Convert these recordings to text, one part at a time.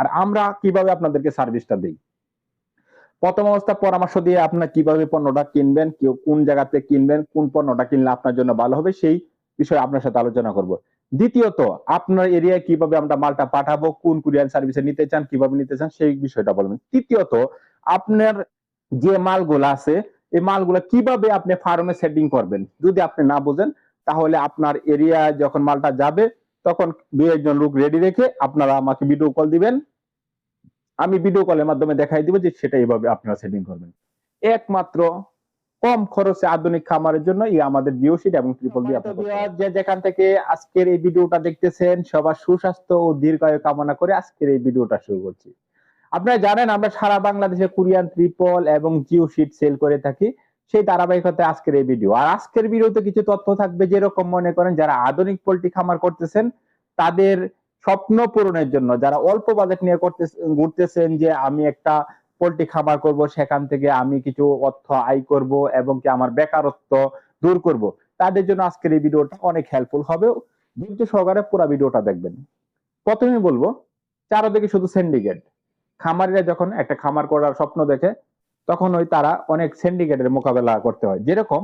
আর আমরা কীভাবে আপনাদেরকে সার্ভিসটা দিই? প্রথম অবস্থা, পরামর্শ দিয়ে আপনার কীভাবে পণ্যটা কিনবেন, কেউ কোন জায়গাতে কিনবেন, কোন পণ্যটা কিনলে আপনার জন্য ভালো হবে, সেই বিষয়ে আপনার সাথে আলোচনা করব। দ্বিতীয়ত, আপনার এরিয়ায় কীভাবে আমরা মালটা পাঠাবো, কোন কুরিয়ার সার্ভিসে নিতে চান, কীভাবে নিতে চান, সেই বিষয়টা বলবেন। তৃতীয়ত, আপনার যে মালগুলো আছে, এই মালগুলো কীভাবে আপনি ফার্মে সেটিং করবেন, যদি আপনি না বোঝেন, তাহলে আপনার এরিয়ায় যখন মালটা যাবে, তখন দু একজন লোক রেডি রেখে আপনারা আমাকে ভিডিও কল দিবেন আমি ভিডিও কলের মাধ্যমে দেখাই দিব যে সেটা এইভাবে আপনারা সেটিং করবেন। একমাত্র কম খরচে আধুনিক খামারের জন্য এই আমাদের জিও সিট এবং ট্রিপল বি যে যেখান থেকে আজকের এই ভিডিওটা দেখতেছেন সবার সুস্বাস্থ্য ও দীর্ঘায়ু কামনা করে আজকের এই ভিডিওটা শুরু করছি। আপনারা জানেন আমরা সারা বাংলাদেশে কোরিয়ান ট্রিপল এবং জিও শিট সেল করে থাকি সেই ধারাবাহিকতায় আজকের এই ভিডিও আর আজকের ভিডিওতে কিছু তথ্য থাকবে যেরকম মনে করেন যারা আধুনিক পোল্ট্রি খামার করতেছেন তাদের স্বপ্ন পূরণের জন্য, যারা অল্প বাজেট নিয়ে করতে ঘুরতেছেন যে আমি একটা পোল্ট্রি খামার করব, সেখান থেকে আমি কিছু অর্থ আয় করব এবং কি আমার বেকারত্ব দূর করব, তাদের জন্য আজকের এই ভিডিওটা অনেক হেল্পফুল হবে। ধৈর্য সহকারে পুরো ভিডিওটা দেখবেন। প্রথমে বলব, চারদিকে শুধু সিন্ডিকেট খামারিরা যখন একটা খামার করার স্বপ্ন দেখে তখন ওই তারা অনেক সিন্ডিকেটের মোকাবেলা করতে হয়। যেরকম,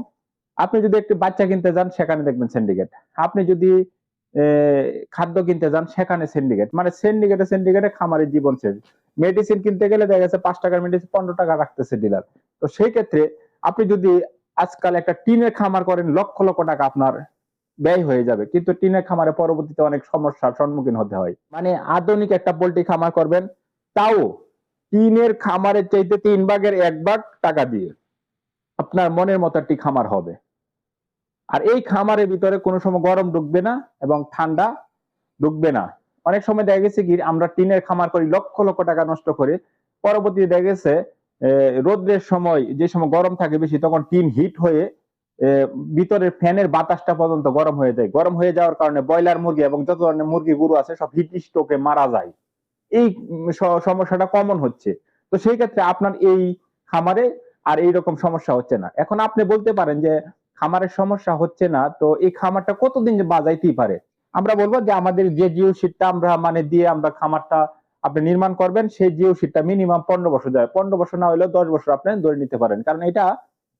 আপনি যদি একটি বাচ্চা কিনতে যান, সেখানে দেখবেন সিন্ডিকেট আপনি যদি খাদ্য কিনতে যান, সেখানে সিন্ডিকেট মানে সিন্ডিকেটে সিন্ডিকেটে খামারের জীবন শেষ। মেডিসিন কিনতে গেলে দেখা গেছে পাঁচ টাকার মেডিসিন পনেরো টাকা রাখতেছে ডিলার তো সেই ক্ষেত্রে আপনি যদি আজকাল একটা টিনের খামার করেন, লক্ষ লক্ষ টাকা আপনার ব্যয় হয়ে যাবে। কিন্তু টিনের খামারে পরবর্তীতে অনেক সমস্যার সম্মুখীন হতে হয়। মানে আধুনিক একটা পোল্ট্রি খামার করবেন, তাও টিনের খামারের চাইতে তিন ভাগের এক ভাগ টাকা দিয়ে আপনার মনের মতো একটি খামার হবে। আর এই খামারের ভিতরে কোনো সময় গরম ঢুকবে না এবং ঠান্ডা ঢুকবে না। অনেক সময় দেখা গেছে কি, আমরা টিনের খামার করি, লক্ষ লক্ষ টাকা নষ্ট করে। পরবর্তীতে দেখা গেছে রোদ্রের সময় যে সময় গরম থাকে বেশি, তখন টিন হিট হয়ে ভিতরের ফ্যানের বাতাসটা পর্যন্ত গরম হয়ে যায়। গরম হয়ে যাওয়ার কারণে ব্রয়লার মুরগি এবং যত ধরনের মুরগি, গুরু আছে, সব হিট স্ট্রোকে মারা যায়। এই সমস্যাটা কমন হচ্ছে। তো সেই ক্ষেত্রে আপনার এই খামারে আর এই রকম সমস্যা হচ্ছে না। এখন আপনি বলতে পারেন যে খামারের সমস্যা হচ্ছে না, তো এই খামারটা কতদিন বাজাইতেই পারে? আমরা বলব যে আমাদের যে জিও শিটটা আমরা মানে দিয়ে আমরা খামারটা আপনি নির্মাণ করবেন, সেই জিও শিটটা মিনিমাম পনেরো বছর যায়। পনেরো বছর না হলেও দশ বছর আপনি ধরে নিতে পারেন। কারণ এটা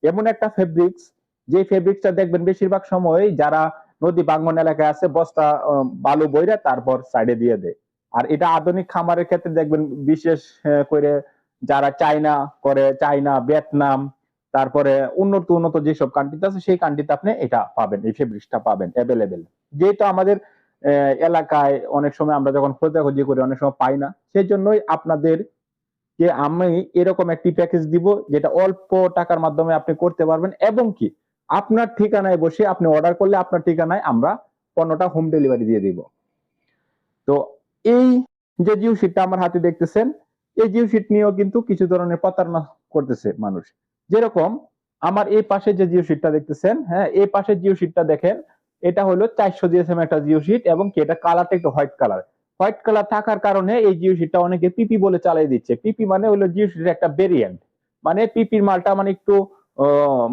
এমন একটা ফেব্রিক্স যে ফেব্রিক্সটা দেখবেন বেশিরভাগ সময় যারা নদী বাঙ্গন এলাকায় আছে, বস্তা বালু বইরা তারপর সাইডে দিয়ে দেয়। আর এটা আধুনিক খামারের ক্ষেত্রে দেখবেন বিশেষ করে যারা চাইনা করে চাইনা ভিয়েতনাম তারপরে উন্নত উন্নত যেসব কান্ট্রিতে আছে, সেই কান্ট্রিতে আপনি এটা পাবেন, এই ফেব্রিক্সটা পাবেন অ্যাভেলেবেল যেহেতু আমাদের এলাকায় অনেক সময় আমরা যখন খোঁজাখুঁজি করি, অনেক সময় পাই না। সেই জন্যই আপনাদের যে আমি এরকম একটি প্যাকেজ দিব, যেটা অল্প টাকার মাধ্যমে আপনি করতে পারবেন, এবং কি আপনার ঠিকানায় বসে আপনি অর্ডার করলে আপনার ঠিকানায় আমরা পণ্যটা হোম ডেলিভারি দিয়ে দিব। তো এই যে জিও শিটটা আমার হাতে দেখতেছেন, এই জিও শিট নিয়েও কিন্তু কিছু ধরনের প্রতারণা করতেছে মানুষ। যেরকম আমার এই পাশে যে জিও শিটটা দেখতেছেন হ্যাঁ এই পাশে জিও শিটটা দেখেন, এটা হলো চারশো জিএসএম একটা জিও শিট এবং কি এটা কালারটা একটু হোয়াইট কালার হোয়াইট কালার থাকার কারণে এই জিও শিটটা অনেকে পিপি বলে চালাই দিচ্ছে। পিপি মানে হলো জিও শিটের একটা ভেরিয়েন্ট মানে পিপির মালটা মানে একটু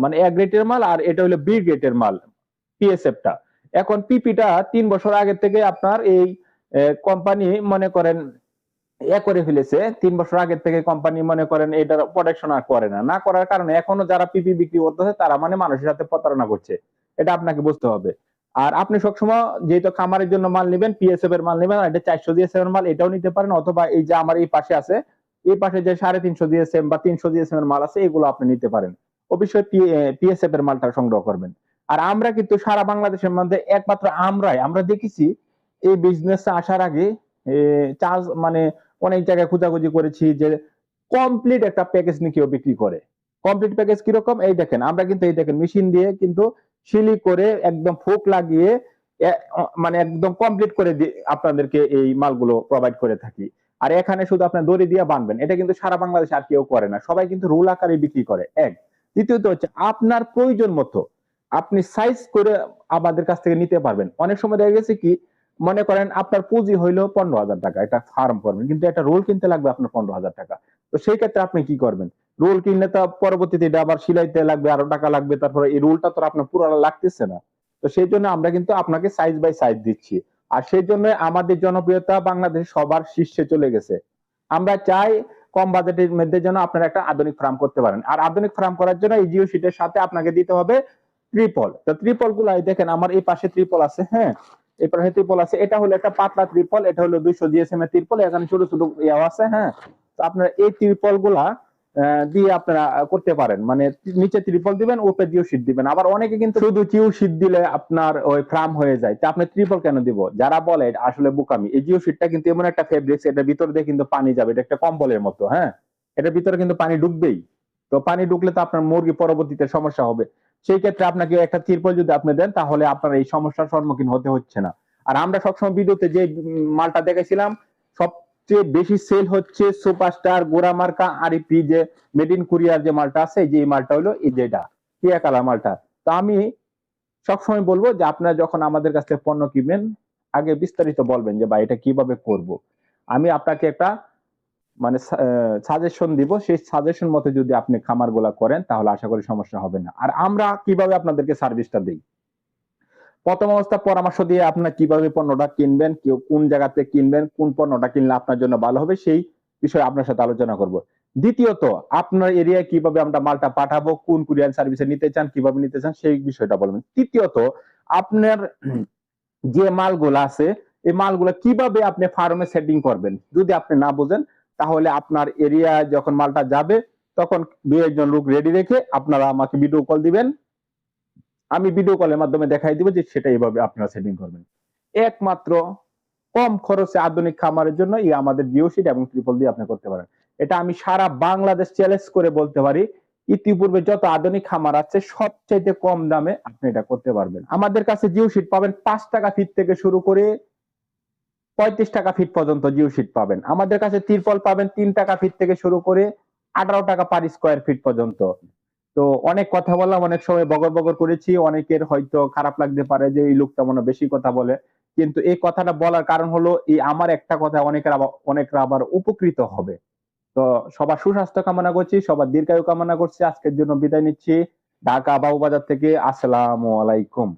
মানে এ গ্রেটের মাল আর এটা হলো বি গ্রেটের মাল পিএসএফটা এখন পিপিটা তিন বছর আগে থেকে আপনার এই কোম্পানি মনে করেন এ করে ফেলেছে, তিন বছর আগের থেকে কোম্পানি মনে করেন এটার প্রোটেকশন আর করে না। না করার কারণে এখনও যারা পিপি বিক্রি করতেছে, তারা মানে মানুষের সাথে প্রতারণা করছে। এটা আপনাকে বুঝতে হবে। আর আপনি সবসময় যেহেতু খামারের জন্য মাল নেবেন পিএসএফ এর মাল নেবেন এটা চারশো দিয়েছে মাল, এটাও নিতে পারেন, অথবা এই যে আমার এই পাশে আছে, এই পাশে যে সাড়ে তিনশো দিয়েছেন বা তিনশো দিয়েছেন এর মাল আছে, এগুলো আপনি নিতে পারেন। অবশ্যই পিএসএফ এর মালটা সংগ্রহ করবেন। আর আমরা কিন্তু সারা বাংলাদেশের মধ্যে একমাত্র আমরাই, আমরা দেখেছি এই বিজনেস আসার আগে চার্জ মানে অনেক জায়গায় খোঁজাখুঁজি করেছি যে কমপ্লিট একটা প্যাকেজ নিয়ে কেউ বিক্রি করে। কমপ্লিট প্যাকেজ কীরকম? এই দেখেন, আমরা কিন্তু এই দেখেন মেশিন দিয়ে কিন্তু সিলি করে একদম ফুক লাগিয়ে মানে একদম কমপ্লিট করে আপনাদেরকে এই মালগুলো প্রোভাইড করে থাকি। আর এখানে শুধু আপনার দড়ি দিয়ে বানবেন, এটা কিন্তু সারা বাংলাদেশে আর কেউ করে না। সবাই কিন্তু রোল আকারে বিক্রি করে, এক। দ্বিতীয়ত হচ্ছে, আপনার প্রয়োজন মতো আপনি সাইজ করে আমাদের কাছ থেকে নিতে পারবেন। অনেক সময় দেখা গেছে কি মনে করেন আপনার পুঁজি হইল পনেরো হাজার টাকা, এটা ফার্ম করবেন, কিন্তু একটা রোল কিনতে লাগবে আপনার পনেরো হাজার টাকা। তো সেই ক্ষেত্রে আপনি কি করবেন? রোল কিনলে তো পরবর্তীতে এটা আবার সিলাইতে লাগবে, আরও টাকা লাগবে, তারপরে এই রোলটা তো আপনার পুরো লাগতেছে না। তো সেই জন্য আমরা কিন্তু আপনাকে সাইজ বাই সাইজ দিচ্ছি। আর সেই জন্য আমাদের জনপ্রিয়তা বাংলাদেশ সবার শীর্ষে চলে গেছে। আমরা চাই কম বাজেটের মধ্যে যেন আপনারা একটা আধুনিক ফার্ম করতে পারেন। আর আধুনিক ফার্ম করার জন্য এই জিও শিটের সাথে আপনাকে দিতে হবে ত্রিপল। তো ত্রিপলগুলো দেখেন, আমার এই পাশে ত্রিপল আছে হ্যাঁ? এই পাশে ত্রিপল আছে। এটা হলো একটা পাতলা ত্রিপল এটা হলো দুইশো জিএসএম এর ত্রিপল এখানে ছোট ছোট ইয়াও আছে হ্যাঁ? তো আপনারা এই ত্রিপলগুলা দিয়ে আপনারা করতে পারেন। মানে নিচে ত্রিপল দিবেন, উপরে জিও শীট দিবেন। আবার অনেকে কিন্তু শুধু জিও শীট দিলে আপনার ওই ফার্ম হয়ে যায়। তা আপনি ত্রিপল কেন দিব? যারা বলে আসলে বোকামি, এই জিও শীটটা কিন্তু এমন একটা ফেব্রিক্স এটার ভিতর দিয়ে কিন্তু পানি যাবে। এটা একটা কম্বলের মতো হ্যাঁ? এটার ভিতরে কিন্তু পানি ঢুকবেই। তো পানি ঢুকলে তো আপনার মুরগি পরবর্তীতে সমস্যা হবে। সেই ক্ষেত্রে আপনাকে একটা তিরপল যদি আপনি দেন, তাহলে আপনার এই সমস্যার সম্মুখীন হতে হচ্ছে না। আর আমরা সবসময় ভিডিওতে যে মালটা দেখেছিলাম সবচেয়ে বেশি সেল হচ্ছে সুপারস্টার গোরা মার্কা আরিপি যে মেড ইন কুরিয়ার যে মালটা আছে যে মালটা হলো এই যেটা টিয়া কালার মালটা। তো আমি সবসময় বলব যে, আপনারা যখন আমাদের কাছ পণ্য কিনবেন, আগে বিস্তারিত বলবেন যে বা এটা কীভাবে করব? আমি আপনাকে একটা মানে সাজেশন দিব, সেই সাজেশন মতো যদি আপনি খামারগুলা করেন, তাহলে আশা করি সমস্যা হবে না। আর আমরা কীভাবে আপনাদেরকে সার্ভিসটা দিই? প্রথম অবস্থা, পরামর্শ দিয়ে আপনার কীভাবে পণ্যটা কিনবেন, কেউ কোন জায়গাতে কিনবেন, কোন পণ্যটা কিনলে আপনার জন্য ভালো হবে, সেই বিষয়ে আপনার সাথে আলোচনা করব। দ্বিতীয়ত, আপনার এরিয়ায় কীভাবে আমরা মালটা পাঠাবো, কোন কুরিয়ার সার্ভিসে নিতে চান, কীভাবে নিতে চান, সেই বিষয়টা বলবেন। তৃতীয়ত, আপনার যে মালগুলো আছে, এই মালগুলো কীভাবে আপনি ফার্মে সেটিং করবেন, যদি আপনি না বোঝেন তাহলে আপনার এরিয়ায় যখন মালটা যাবে, তখন দু একজন লোক রেডি রেখে আপনারা আমাকে ভিডিও কল দিবেন। আমি ভিডিও কলের মাধ্যমে দেখাই দিব যে সেটা এইভাবে আপনারা সেটিং করবেন। একমাত্র কম খরচে আধুনিক খামারের জন্য এই আমাদের জিও শিট এবং ট্রিপল দিয়ে আপনি করতে পারেন। এটা আমি সারা বাংলাদেশ চ্যালেঞ্জ করে বলতে পারি, ইতিপূর্বে যত আধুনিক খামার আছে, সবচাইতে কম দামে আপনি এটা করতে পারবেন। আমাদের কাছে জিও শিট পাবেন পাঁচ টাকা ফিট থেকে শুরু করে পঁয়ত্রিশ টাকা ফিট পর্যন্ত জিও শিট পাবেন। আমাদের কাছে তিরপল পাবেন, তিন টাকা ফিট থেকে শুরু করে আঠারো টাকা পার স্কোয়ার ফিট পর্যন্ত। তো অনেক কথা বললাম, অনেক সময় বগর বগর করেছি, অনেকের হয়তো খারাপ লাগতে পারে যে এই লোকটা মনে বেশি কথা বলে। কিন্তু এই কথাটা বলার কারণ হলো, এই আমার একটা কথা অনেকের আবার, অনেকরা আবার উপকৃত হবে। তো সবার সুস্বাস্থ্য কামনা করছি, সবার দীর্ঘায়ু কামনা করছি, আজকের জন্য বিদায় নিচ্ছি। ঢাকা বাবুবাজার থেকে আসসালামু আলাইকুম।